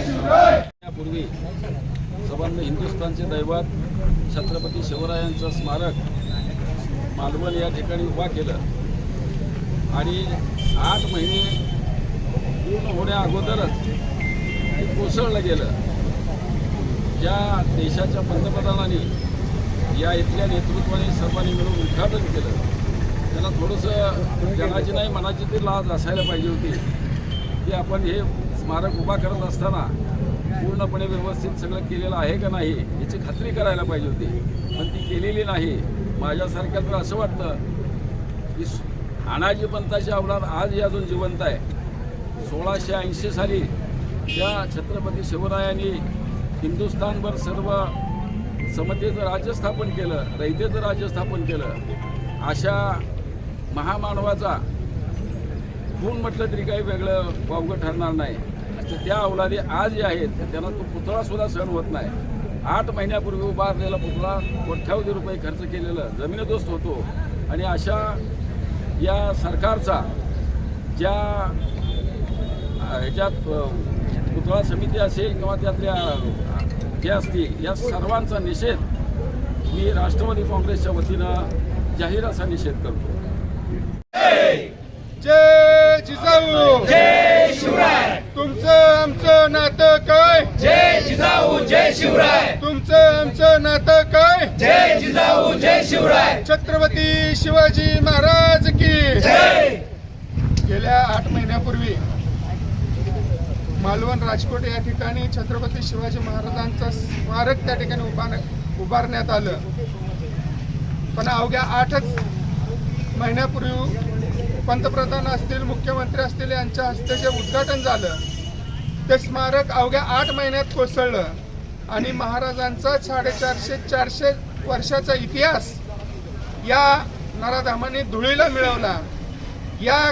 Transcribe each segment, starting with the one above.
यापूर्वी संबंध हिंदुस्थानचे दैवत छत्रपती शिवरायांचं स्मारक मालवण या ठिकाणी उभा केलं. आणि आठ महिने पूर्ण होण्या अगोदरच ते कोसळलं गेलं. ज्या देशाच्या पंतप्रधानांनी या इथल्या नेतृत्वाने सर्वांनी मिळून उद्घाटन केलं त्याला थोडंसं जगाची नाही मनाची ती लाज असायला पाहिजे होती की आपण हे स्मारक उभा करत असताना पूर्णपणे व्यवस्थित सगळं केलेलं आहे का नाही याची खात्री करायला पाहिजे होती. पण ती केलेली नाही. माझ्यासारख्या तर असं वाटतं की अनाजी पंथाची अवलाद आजही अजून जिवंत आहे. सोळाशे ऐंशी साली त्या छत्रपती शिवरायांनी हिंदुस्थानभर सर्व समतेचं राज्य स्थापन केलं रयतेचं राज्य स्थापन केलं. अशा महामानवाचा खून म्हटलं तरी काही वेगळं वावगं ठरणार नाही. तर त्या अवलादी आज जे आहेत त्यांना तो पुतळा सुद्धा सहन होत नाही. आठ महिन्यापूर्वी उभारलेला पुतळा कोट्यावधी रुपये खर्च केलेलं जमीनदोस्त होतो. आणि अशा या सरकारचा ज्या ह्याच्यात पुतळा समिती असेल किंवा त्यातल्या अ, जे असतील या सर्वांचा निषेध मी राष्ट्रवादी काँग्रेसच्या वतीनं जाहीर असा निषेध करतो. जय जिजाऊ जय शिवराय तुमचं आमचं नातं काय जय जिजाऊ जय शिवराय तुमचं आमचं नातं काय? जय जिजाऊ जय शिवराय. छत्रपती शिवाजी महाराज की. जय. गेल्या आठ महिन्यापूर्वी मालवण राजकोट या ठिकाणी छत्रपती शिवाजी महाराजांचं स्मारक त्या ठिकाणी उभार उभारण्यात आलं. पण अवघ्या आठच महिन्यापूर्वी पंतप्रधान असतील मुख्यमंत्री असतील यांच्या हस्ते जे उद्घाटन झालं ते स्मारक अवघ्या आठ महिन्यात कोसळलं. आणि महाराजांचा साडेचारशे चारशे वर्षाचा इतिहास या नराधामाने धुळीला मिळवला. या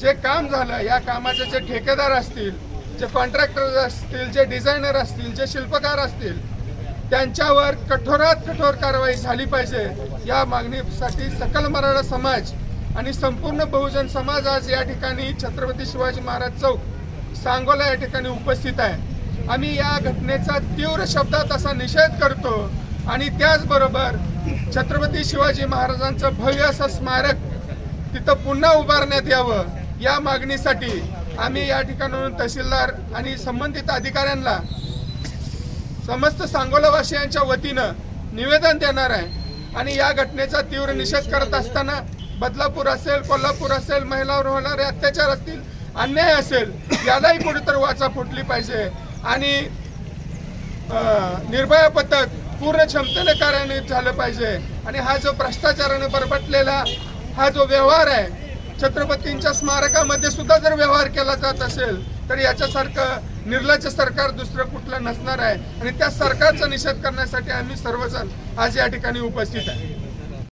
जे काम झालं या कामाचे जे ठेकेदार असतील जे कॉन्ट्रॅक्टर असतील जे डिझायनर असतील जे शिल्पकार असतील त्यांच्यावर कठोरात कठोर कारवाई झाली पाहिजे या मागणीसाठी सकल मराठा समाज आणि संपूर्ण बहुजन समाज आज या ठिकाणी छत्रपती शिवाजी महाराज चौक सांगोला या ठिकाणी उपस्थित आहे. आम्ही या घटनेचा तीव्र शब्दात असा निषेध करतो आणि त्याचबरोबर छत्रपती शिवाजी महाराजांचं भव्य असं स्मारक तिथं पुन्हा उभारण्यात यावं या मागणीसाठी आम्ही या ठिकाणाहून तहसीलदार आणि संबंधित अधिकाऱ्यांना समस्त सांगोलावासियांच्या वतीनं निवेदन देणार आहे. आणि या घटनेचा तीव्र निषेध करत असताना बदलापूर असेल कोल्हापूर असेल महिलावर होणारे अत्याचार असतील अन्याय असेल यालाही कुठेतरी वाचा फुटली पाहिजे. आणि निर्भया पथक पूर्ण क्षमतेने कार्यान्वित झालं पाहिजे. आणि हा जो भ्रष्टाचाराने बरबटलेला हा जो व्यवहार आहे छत्रपतींच्या स्मारकामध्ये सुद्धा जर व्यवहार केला जात असेल तर याच्यासारखं निर्लज्ज सरकार दुसरं कुठलं नसणार आहे. आणि त्या सरकारचा निषेध करण्यासाठी आम्ही सर्वजण आज या ठिकाणी उपस्थित आहे.